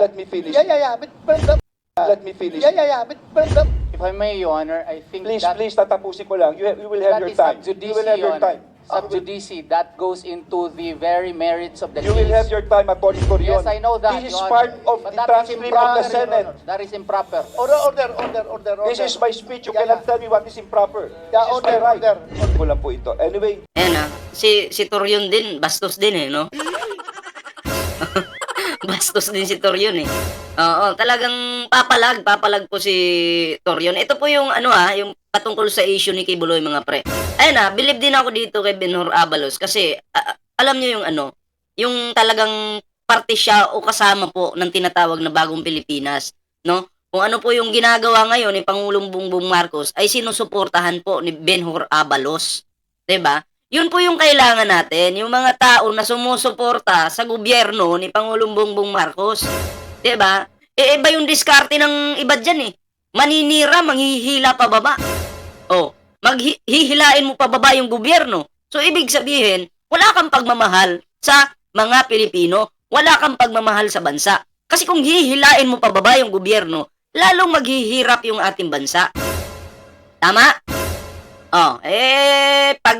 let me finish. Yeah, yeah, yeah. But, but, but, Let me finish. yeah, yeah, yeah. But, but, but, If I may, Your Honor, I think Please, that, please, tatapusin ko lang. You, have- you will have that your time. You will have Your time. Sub judice, that goes into the very merits of the You case. will have your time, Attorney Corion. Yes, I know that, This is Your part Honor. of But the transcript of improper, the Senate. That is improper. order, order, order, order, order. This is my speech. You Yeah, cannot yeah. tell me what is improper. Yeah, This is order, my right. order, order. Ko lang po ito. Anyway, Ayan ah, si, si Torion din, bastos din eh, no? Bastos din si Torion eh. Oo, talagang papalag, papalag po si Torion. Ito po yung ano ah, yung patungkol sa issue ni Kibuloy mga pre. Ayun ah, believe din ako dito kay Benhur Abalos kasi ah, alam niyo yung ano, yung talagang parte siya o kasama po ng tinatawag na bagong Pilipinas, no? Kung ano po yung ginagawa ngayon ni Pangulong Bongbong Marcos ay sinusuportahan po ni Benhur Abalos. 'Di ba? Yun po yung kailangan natin, yung mga tao na sumusuporta sa gobyerno ni Pangulong Bongbong Marcos. 'Di ba? E iba yung diskarte ng iba diyan eh. Maninira, manghihila pa baba. Oh, maghihilain mo pa baba yung gobyerno. So ibig sabihin, wala kang pagmamahal sa mga Pilipino, wala kang pagmamahal sa bansa. Kasi kung hihilain mo pa baba yung gobyerno, lalong maghihirap yung ating bansa. Tama? Oh, eh, pag,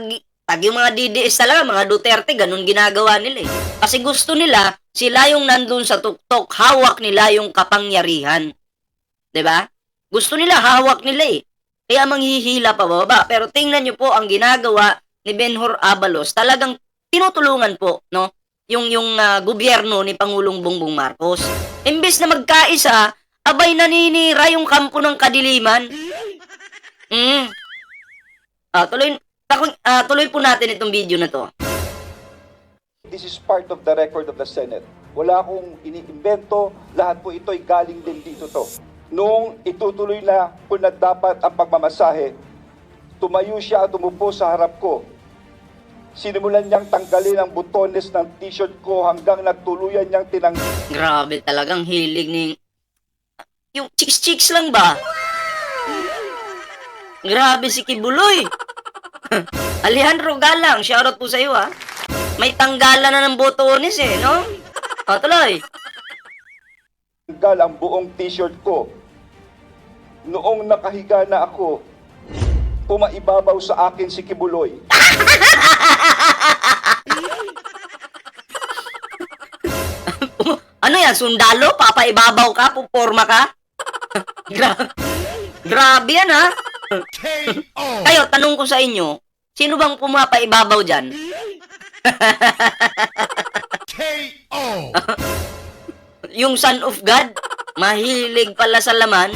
pag yung mga DDS talaga, mga Duterte, ganun ginagawa nila eh. Kasi gusto nila, sila yung nandun sa tuktok, hawak nila yung kapangyarihan. ba? Gusto nila, hawak nila eh. Kaya manghihila pa baba. Pero tingnan nyo po ang ginagawa ni Benhur Abalos. Talagang tinutulungan po, no? Yung, yung ah, gobyerno ni Pangulong Bongbong Marcos. Imbes na magkaisa, abay naninira yung kampo ng kadiliman. Mm. Ah, tuloy, ah, tuloy po natin itong video na to. this is part of the record of the Senate. Wala akong iniimbento. Lahat po ito ay galing din dito to. Nung itutuloy na po na dapat ang pagmamasahe, tumayo siya at umupo sa harap ko. Sinimulan niyang tanggalin ang butones ng t-shirt ko hanggang nagtuluyan niyang tinang Grabe talagang hilig ni... Yung chicks-chicks lang ba? Grabe si Kibuloy. Alejandro Galang, shoutout po sa iyo ha. May tanggalan na ng botones eh, no? O, tuloy. tanggal ang buong t-shirt ko. Noong nakahiga na ako, pumaibabaw sa akin si Kibuloy. Ano yan, sundalo? Papaibabaw ka? Puporma ka? Gra- Grabe yan ha. Kayo, tanong ko sa inyo, sino bang pumapaibabaw dyan? Yung son of God? Mahilig pala sa laman?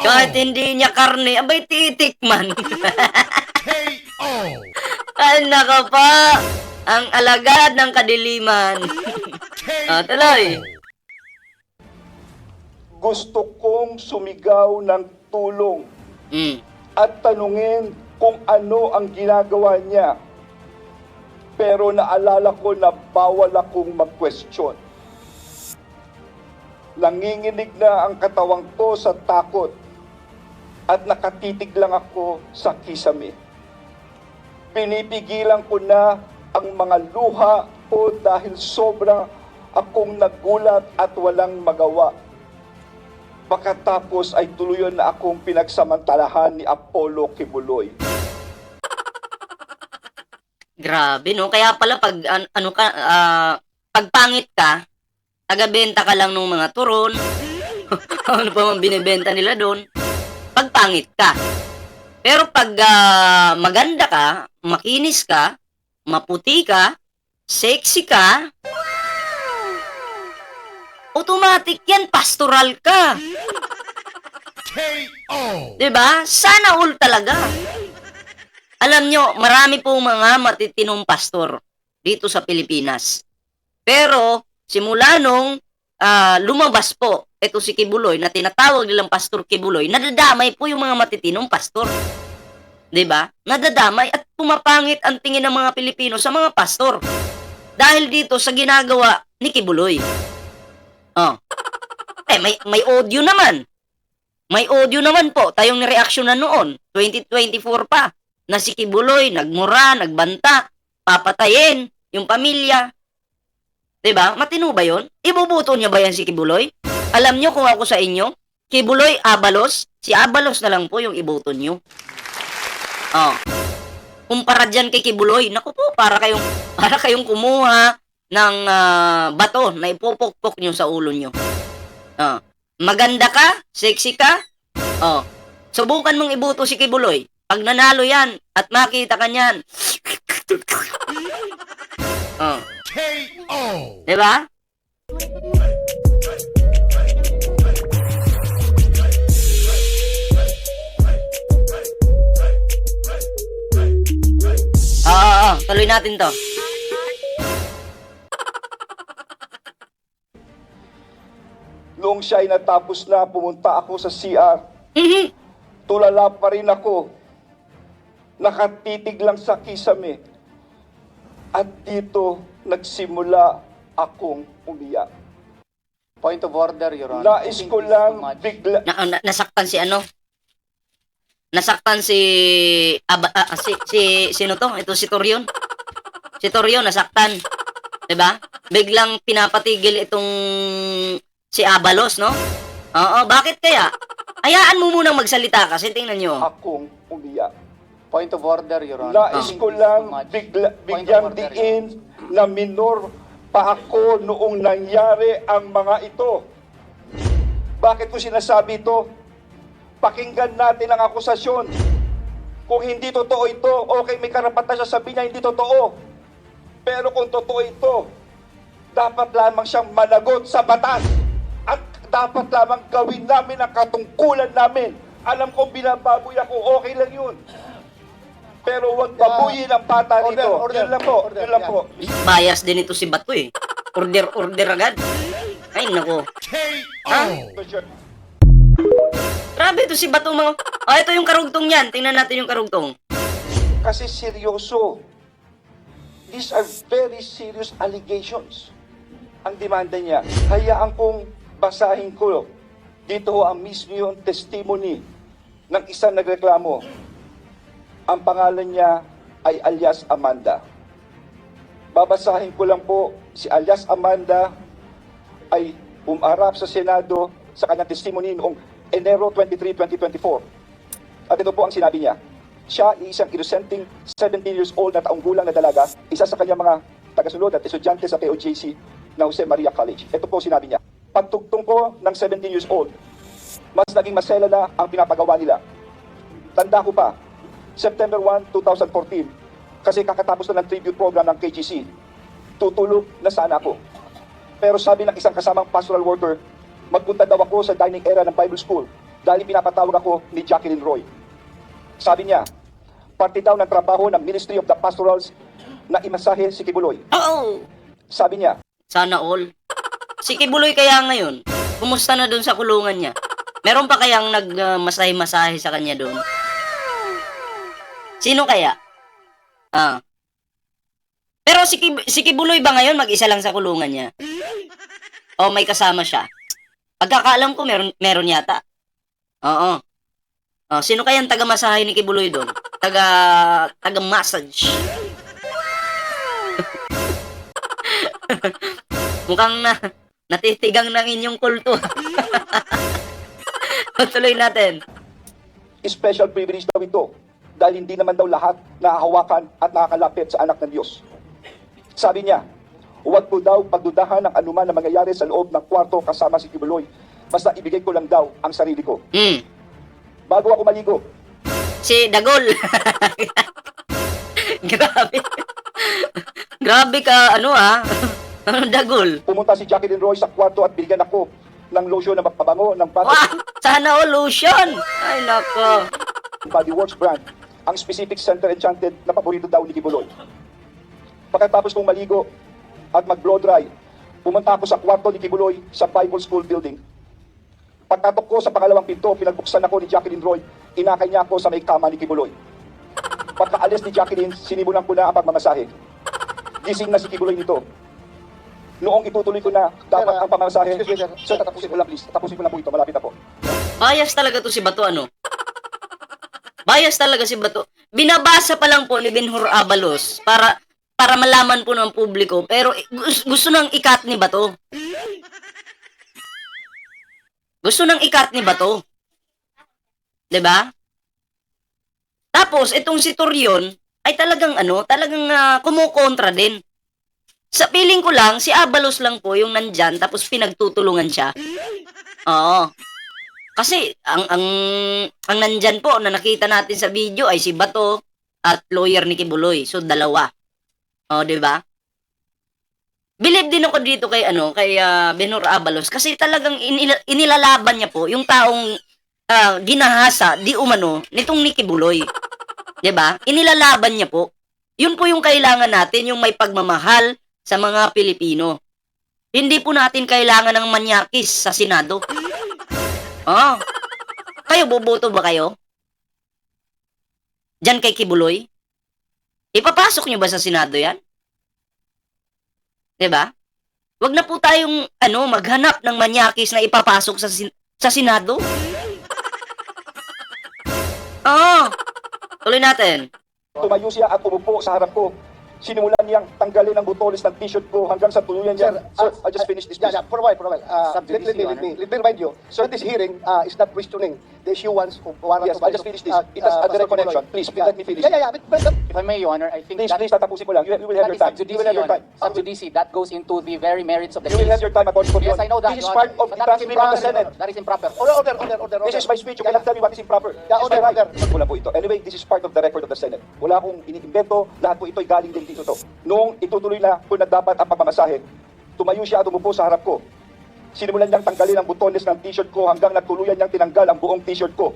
Kahit hindi niya karne, abay titikman. Ay, naka pa! Ang alagad ng kadiliman. Ah, tuloy. Gusto kong sumigaw ng tulong Mm. at tanungin kung ano ang ginagawa niya. Pero naalala ko na bawal akong mag-question. Nanginginig na ang katawang ko sa takot at nakatitig lang ako sa kisame. Pinipigilan ko na ang mga luha ko dahil sobra akong nagulat at walang magawa. Pagkatapos ay tuluyan na akong pinagsamantalahan ni Apollo Kibuloy. Grabe, no? Kaya pala pag an- ano ka, ah, pag pangit ka, tagabenta ka lang ng mga turon. ano pa man binibenta nila doon? Pag pangit ka. Pero pag ah, maganda ka, makinis ka, maputi ka, sexy ka, automatic yan, pastoral ka. 'Di ba? Sana all talaga. Alam nyo, marami pong mga matitinong pastor dito sa Pilipinas. Pero, simula nung ah, lumabas po, ito si Kibuloy, na tinatawag nilang Pastor Kibuloy, nadadamay po yung mga matitinong pastor. ba? Nadadamay at pumapangit ang tingin ng mga Pilipino sa mga pastor. Dahil dito sa ginagawa ni Kibuloy. Oh. Eh, may, may audio naman. May audio naman po, tayong nireaksyonan noon, 2024 pa, na si Kibuloy, nagmura, nagbanta, papatayin, yung pamilya. ba? Matino ba 'yon? Ibubuto niya ba yan si Kibuloy? Alam niyo kung ako sa inyo, Kibuloy Abalos, si Abalos na lang po yung iboto niyo. Oh. Kumpara diyan kay Kibuloy, naku po, para kayong para kayong kumuha ng ah, bato na ipopokpok niyo sa ulo niyo. Oh. Maganda ka? Sexy ka? Oh. Subukan mong iboto si Kibuloy. Pag nanalo yan at makita ka niyan. oh. KO. Diba? Oo, oo, oo. tuloy natin to. Noong siya ay natapos na, pumunta ako sa CR. Mhm. Tulala pa rin ako. Nakatitig lang sa kisame. At dito nagsimula akong umiyak. Point of order, Your Honor. Nais ko lang bigla... Na, na, nasaktan si ano? Nasaktan si Aba, ah, si si sino to? Ito si Torion. Si Torion nasaktan. 'Di ba? Biglang pinapatigil itong si Abalos, no? Oo, bakit kaya? Hayaan mo munang magsalita kasi tingnan nyo. akong umiyak. Point of order, Your Honor. Nais Thank ko you so lang much. bigla, Point of bigyang order, Your diin na minor pa ako noong nangyari ang mga ito. Bakit ko sinasabi ito? Pakinggan natin ang akusasyon. Kung hindi totoo ito, okay, may karapatan siya sabihin niya hindi totoo. Pero kung totoo ito, dapat lamang siyang managot sa batas. At dapat lamang gawin namin ang katungkulan namin. Alam kong binababoy ako, okay lang yun. Pero wag babuyin ang bata Order, nito. order, yun lang po, order, yun lang po. Bias din ito si Bato eh. Order, order agad. Ay, nako. KO. Mr. Grabe ito si Bato mga... Oh, ito yung karugtong niyan. Tingnan natin yung karugtong. Kasi seryoso. These are very serious allegations. Ang demanda niya. Hayaan kong basahin ko. Dito ho ang mismo yung testimony ng isang nagreklamo. Ang pangalan niya ay alias Amanda. Babasahin ko lang po, si alias Amanda ay umarap sa Senado sa kanyang testimony noong Enero 23, 2024. At ito po ang sinabi niya. Siya ay isang inosenteng 17 years old na taong gulang na dalaga, isa sa kanyang mga tagasunod at estudyante sa POJC na Jose Maria College. Ito po sinabi niya. Pagtugtong ko ng 17 years old, mas naging masela na ang pinapagawa nila. Tanda ko pa, September 1, 2014, kasi kakatapos na ng tribute program ng KGC, tutulog na sana ako. Pero sabi ng isang kasamang pastoral worker, magpunta daw ako sa dining area ng Bible School dahil pinapatawag ako ni Jacqueline Roy. Sabi niya, parte daw ng trabaho ng Ministry of the Pastorals na imasahe si Kibuloy. Oo. Sabi niya, Sana all. Si Kibuloy kaya ngayon, kumusta na doon sa kulungan niya? Meron pa kayang nagmasahe-masahe sa kanya doon? Sino kaya? Ah. Pero si, Kib- si Kibuloy ba ngayon mag-isa lang sa kulungan niya? O may kasama siya? Pagkakaalam ko meron, meron yata. Oo. Oh, sino kayang taga-masahe ni Kibuloy doon? Taga taga-massage. Mukhang na natitigang ng inyong kulto. Tuloy natin. special privilege daw ito dahil hindi naman daw lahat nahahawakan at nakakalapit sa anak ng Diyos. Sabi niya, huwag po daw pagdudahan ng anuman na mangyayari sa loob ng kwarto kasama si Kibuloy. Basta ibigay ko lang daw ang sarili ko. Hmm. Bago ako maligo, Si Dagol. Grabe. Grabe ka, ano ah. Dagol. pumunta si Jacqueline Roy sa kwarto at binigyan ako ng lotion na magpabango ng body, Wah! Sana all lotion. Ay, nako. body Works brand. Ang specific Center Enchanted na paborito daw ni Kibuloy. Pagkatapos kong maligo at mag-blow dry, pumunta ako sa kwarto ni Kibuloy sa Bible School building. Pagkatok ko sa pangalawang pinto, pinagbuksan ako ni Jacqueline Roy, inakay niya ako sa may kama ni Kibuloy. Pagkaalis ni Jacqueline, sinimulan ko na ang pagmamasahe. Gising na si Kibuloy nito. Noong itutuloy ko na dapat ang pamamasahe, excuse me, sir. sir, tatapusin ko lang please. Tapusin ko lang po ito, malapit na po. Bias talaga to si Bato, ano? Bias talaga si Bato. Binabasa pa lang po ni Benhur Abalos para para malaman po ng publiko, pero eh, gus- gusto nang ikat ni Bato. Gusto nang ikat ni Bato. 'Di ba? Tapos itong si Torion ay talagang ano, talagang uh, kumukontra din. Sa piling ko lang, si Abalos lang po yung nandyan, tapos pinagtutulungan siya. Oo. Kasi, ang, ang, ang nandyan po, na nakita natin sa video, ay si Bato at lawyer ni Kibuloy. So, dalawa. O, di ba? Believe din ako dito kay ano, kay ah, Benor Abalos kasi talagang inila- inilalaban niya po yung taong ah, ginahasa di umano nitong Nicky Buloy. 'Di ba? Inilalaban niya po. Yun po yung kailangan natin, yung may pagmamahal sa mga Pilipino. Hindi po natin kailangan ng manyakis sa Senado. Oh. Kayo, boboto ba kayo? Diyan kay Kibuloy? Ipapasok nyo ba sa Senado yan? ba? Wag na po tayong ano, maghanap ng manyakis na ipapasok sa sa Senado. Oo. Tuloy natin. Tumayo siya at umupo sa harap ko. Sinimulan niyang tanggalin ang butones ng t-shirt ko hanggang sa tuluyan niya. Sir, I just finished this. Yeah, yeah, for a while, for a while. Uh, let, let, me, let, me, let me remind you, so this hearing uh, is not questioning the issuance of warrant Yes, of I just finished this. uh, It has a direct Pastor connection. Please, Yeah. let me finish. Yeah, yeah, yeah. But, but, but, If I may, Your Honor, I think Please, that, please, tatapusin ko lang. You, you will have that your is time. sub You will judice, have Your your Honor. time. Sub judice, that goes into the very merits of the You will case. have your time, Atty. Corion. Yes, I know that, This is Your part of the But that is transcript of the improper. Senate. That is improper. order, order, order, order. This is my speech. You cannot tell me what is improper. Yeah, This is order, my right. order. Wala po ito. Anyway, this is part of the record of the Senate. Wala akong iniimbento. Lahat po ito'y galing din dito to. Noong itutuloy na kung dapat ang pagmamasahe, tumayo siya at umupo sa harap ko. Sinimulan niyang tanggalin ang butones ng t-shirt ko hanggang natuluyan niyang tinanggal ang buong t-shirt ko.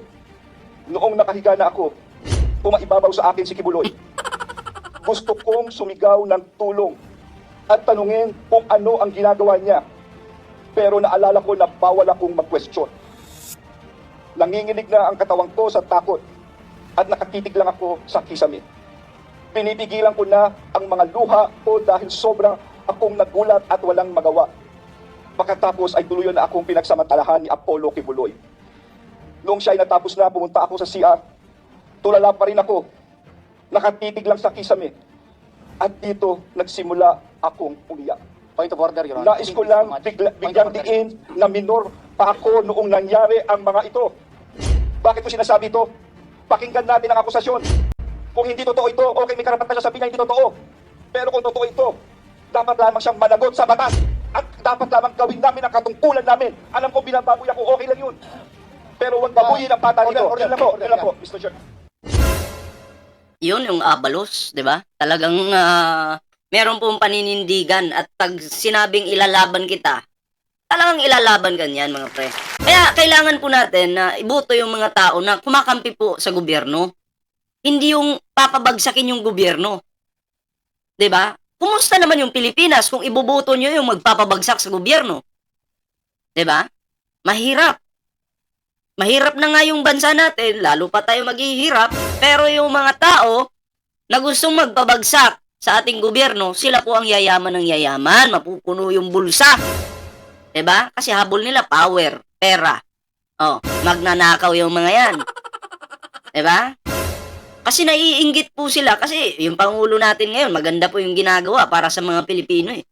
Noong nakahiga na ako, pumaibabaw sa akin si Kibuloy. Gusto kong sumigaw ng tulong at tanungin kung ano ang ginagawa niya. Pero naalala ko na bawal akong mag-question. Nanginginig na ang katawan ko sa takot at nakatitig lang ako sa kisame. Pinipigilan ko na ang mga luha ko dahil sobrang akong nagulat at walang magawa. Pagkatapos ay tuluyan na akong pinagsamantalahan ni Apollo Kibuloy. Noong siya ay natapos na, pumunta ako sa CR. Tulala pa rin ako. Nakatitig lang sa kisame. At dito nagsimula akong umiyak. Point of order, Your Honor. Nais ko lang bigla, order. diin na minor pa ako noong nangyari ang mga ito. Bakit ko sinasabi ito? Pakinggan natin ang akusasyon. Kung hindi totoo ito, okay, may karapatan siya sabihin niya hindi totoo. Pero kung totoo ito, dapat lamang siyang managot sa batas. At dapat lamang gawin namin ang katungkulan namin. Alam ko binababoy ako, okay lang yun. Pero huwag babuyin ang pata Order, nito. order, Yun lang po, order, lang yeah. po, Mr. Chair. Yun yung abalos, 'di ba? Talagang ah, meron pong paninindigan at pag sinabing ilalaban kita, talagang ilalaban ganyan mga pre. Kaya kailangan po natin na ibuto yung mga tao na kumakampi po sa gobyerno. Hindi yung papabagsakin yung gobyerno. 'Di ba? Kumusta naman yung Pilipinas kung ibubuto nyo yung magpapabagsak sa gobyerno? ba? Mahirap. Mahirap na nga yung bansa natin, lalo pa tayo maghihirap. Pero yung mga tao na gustong magpabagsak sa ating gobyerno, sila po ang yayaman ng yayaman, mapupuno yung bulsa. ba? Kasi habol nila power, pera. Oh, magnanakaw yung mga 'yan. 'Di ba? Kasi naiinggit po sila kasi yung pangulo natin ngayon, maganda po yung ginagawa para sa mga Pilipino eh.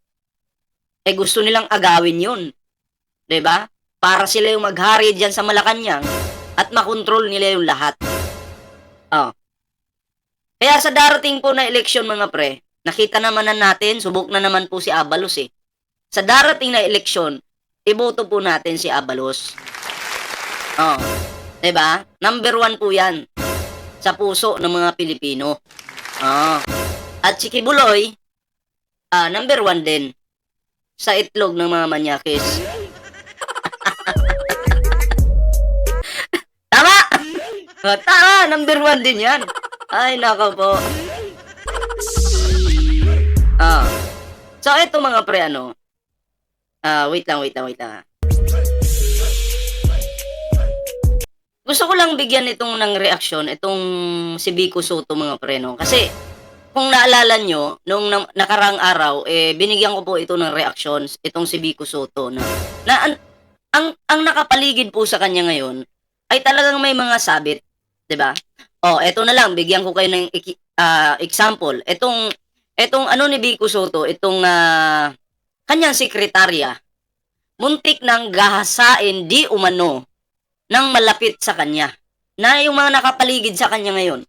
Eh gusto nilang agawin 'yun. ba? Para sila yung maghari diyan sa Malacanang at makontrol nila yung lahat. Oh. Kaya sa darating po na eleksyon mga pre, nakita naman na natin, subok na naman po si Abalos eh. Sa darating na eleksyon, iboto po natin si Abalos. Oh. 'Di ba? Number one po 'yan sa puso ng mga Pilipino. Oh. At si Kibuloy, ah, number one din sa itlog ng mga manyakis. Tama! Oh, tama! Number one din yan. Ay, nako po. Ah. So, ito mga pre, ano. Ah, wait lang, wait lang, wait lang. Gusto ko lang bigyan itong ng reaksyon, itong si Biko Soto mga pre, no? Kasi, kung naalala nyo, nung na- nakarang araw, eh, binigyan ko po ito ng reaksyon, itong si Biko Soto, na, na an- ang, ang nakapaligid po sa kanya ngayon, ay talagang may mga sabit, 'di ba? Oh, eto na lang, bigyan ko kayo ng ah, example. Etong Etong ano ni Vico Soto, itong ah, kanyang sekretarya, muntik nang gahasain di umano ng malapit sa kanya. Na yung mga nakapaligid sa kanya ngayon.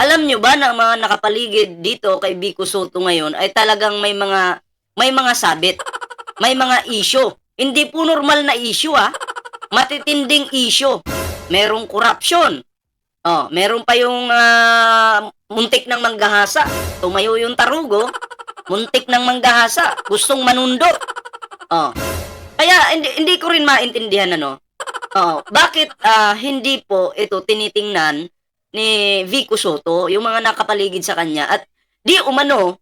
Alam nyo ba na mga nakapaligid dito kay Vico Soto ngayon ay talagang may mga may mga sabit, may mga issue. Hindi po normal na issue ah. Matitinding issue. Merong corruption. Oh, meron pa yung ah, muntik ng manggahasa. Tumayo yung tarugo, muntik ng manggahasa, gustong manundot. Oh. Kaya hindi, hindi ko rin maintindihan ano. Oh, bakit ah, hindi po ito tinitingnan ni Vico Soto, yung mga nakapaligid sa kanya at di umano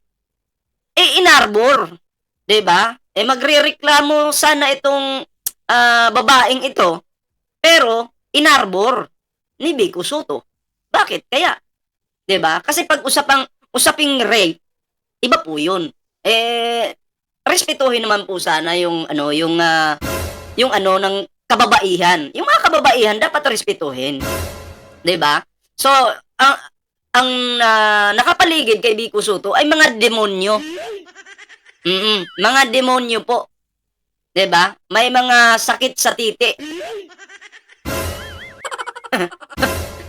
eh inarbor, 'di ba? Eh magrereklamo sana itong ah, babaeng ito, pero inarbor ni Vico Soto. Bakit kaya? 'Di ba? Kasi pag usapang usaping rape, iba po 'yun. Eh respetuhin naman po sana yung ano, yung ah, yung ano ng kababaihan. Yung mga kababaihan dapat respetuhin. 'Di ba? So, ang ang ah, nakapaligid kay Vico Soto ay mga demonyo. Mm, mga demonyo po. 'Di ba? May mga sakit sa titi.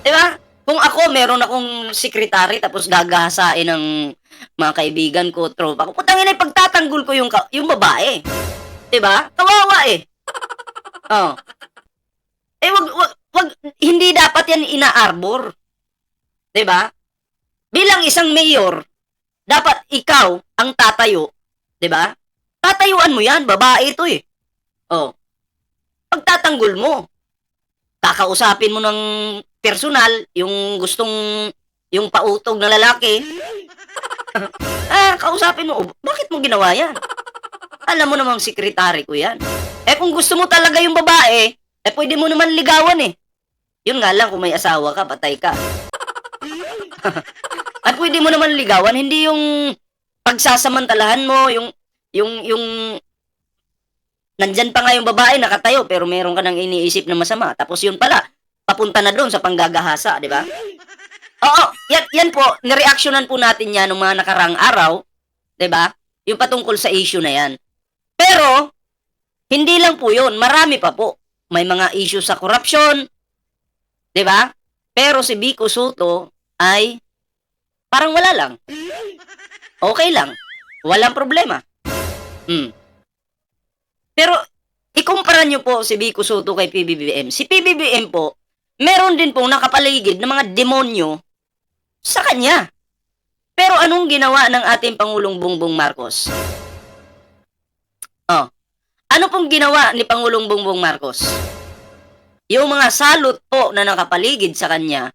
'Di ba? Kung ako meron akong sekretary tapos gagahasain ng mga kaibigan ko, tropa ko, putangin ay pagtatanggol ko yung yung babae. 'Di ba? Kawawa eh. Oh. Eh wag, wag, wag hindi dapat yan inaarbor. 'Di ba? Bilang isang mayor, dapat ikaw ang tatayo, 'di ba? Tatayuan mo 'yan, babae ito eh. Oh. Pagtatanggol mo, kakausapin mo ng personal yung gustong yung pautog na lalaki. ah, kausapin mo, "Oh, bakit mo ginawa 'yan? Alam mo namang sekretary ko 'yan. Eh kung gusto mo talaga yung babae, eh pwede mo naman ligawan eh. Yun nga lang kung may asawa ka, patay ka. At pwede mo naman ligawan, hindi yung pagsasamantalahan mo, yung, yung, yung, nandyan pa nga yung babae nakatayo, pero meron ka nang iniisip na masama. Tapos yun pala, papunta na doon sa panggagahasa, di ba? Oo, yan, yan po, nireaksyonan po natin yan ng mga nakarang araw, di ba? Yung patungkol sa issue na yan. Pero, hindi lang po yun, marami pa po. May mga issue sa corruption, di ba? Pero si Vico Soto ay parang wala lang. Okay lang. Walang problema. Hmm. Pero, ikumpara nyo po si Vico Soto kay PBBM. Si PBBM po, meron din pong nakapaligid ng mga demonyo sa kanya. Pero anong ginawa ng ating Pangulong Bongbong Marcos? Ano pong ginawa ni Pangulong Bongbong Marcos? Yung mga salot po na nakapaligid sa kanya,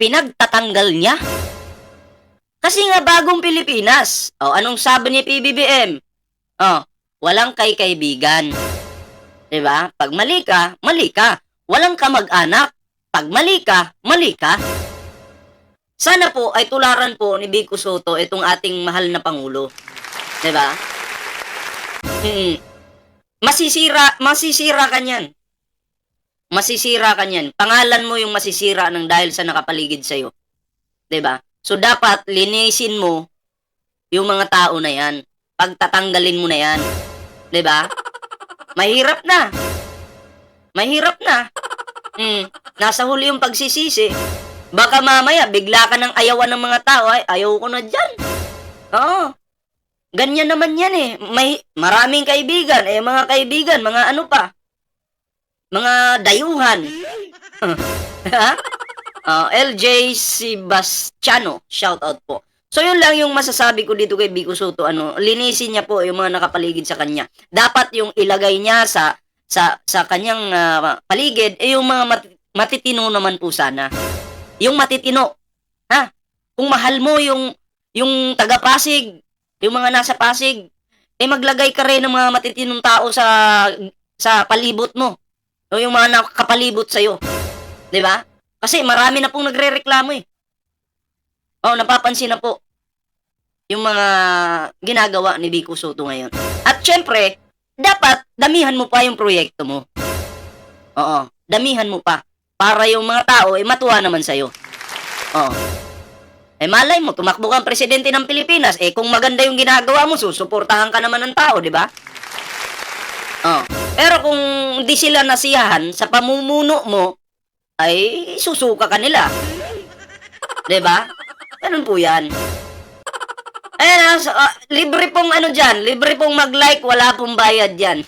pinagtatanggal niya. Kasi nga bagong Pilipinas. O, anong sabi ni PBBM? O, walang kay kaibigan. 'Di ba? Pag mali ka, mali ka. Walang kamag-anak. Pag mali ka, mali ka. Sana po ay tularan po ni Vico Soto itong ating mahal na Pangulo. 'Di ba? Hmm. Masisira, masisira ka niyan. Masisira ka niyan. Pangalan mo yung masisira ng dahil sa nakapaligid sa'yo. ba? So dapat linisin mo yung mga tao na 'yan. Pagtatanggalin mo na 'yan. ba? Mahirap na. Mahirap na. Hmm, nasa huli yung pagsisisi. Baka mamaya bigla ka ng ayawan ng mga tao ay ayaw ko na diyan. Oo. Ganyan naman yan eh. May maraming kaibigan. Eh, mga kaibigan, mga ano pa? Mga dayuhan. ha? Uh, LJ Sebastiano, shout out po. So yun lang yung masasabi ko dito kay Vico Soto, ano, linisin niya po yung mga nakapaligid sa kanya. Dapat yung ilagay niya sa sa sa kanyang ah, paligid eh yung mga mat- matitino naman po sana. Yung matitino. Ha? Kung mahal mo yung yung taga Pasig, yung mga nasa Pasig, eh maglagay ka rin ng mga matitinong tao sa sa palibot mo. O yung mga nakapalibot sa iyo. 'Di ba? Kasi marami na pong nagrereklamo eh. Oh, napapansin na po yung mga ginagawa ni Vico Soto ngayon. At syempre, dapat damihan mo pa yung proyekto mo. Oo, damihan mo pa para yung mga tao eh matuwa naman sa'yo. Oo. Eh malay mo, tumakbo kang presidente ng Pilipinas. Eh kung maganda yung ginagawa mo, susuportahan ka naman ng tao, di ba? Oh. Pero kung di sila nasiyahan sa pamumuno mo, ay susuka ka nila. Di ba? Ganun po yan. Ayan, ah, so, ah, libre pong ano dyan, libre pong mag-like, wala pong bayad dyan.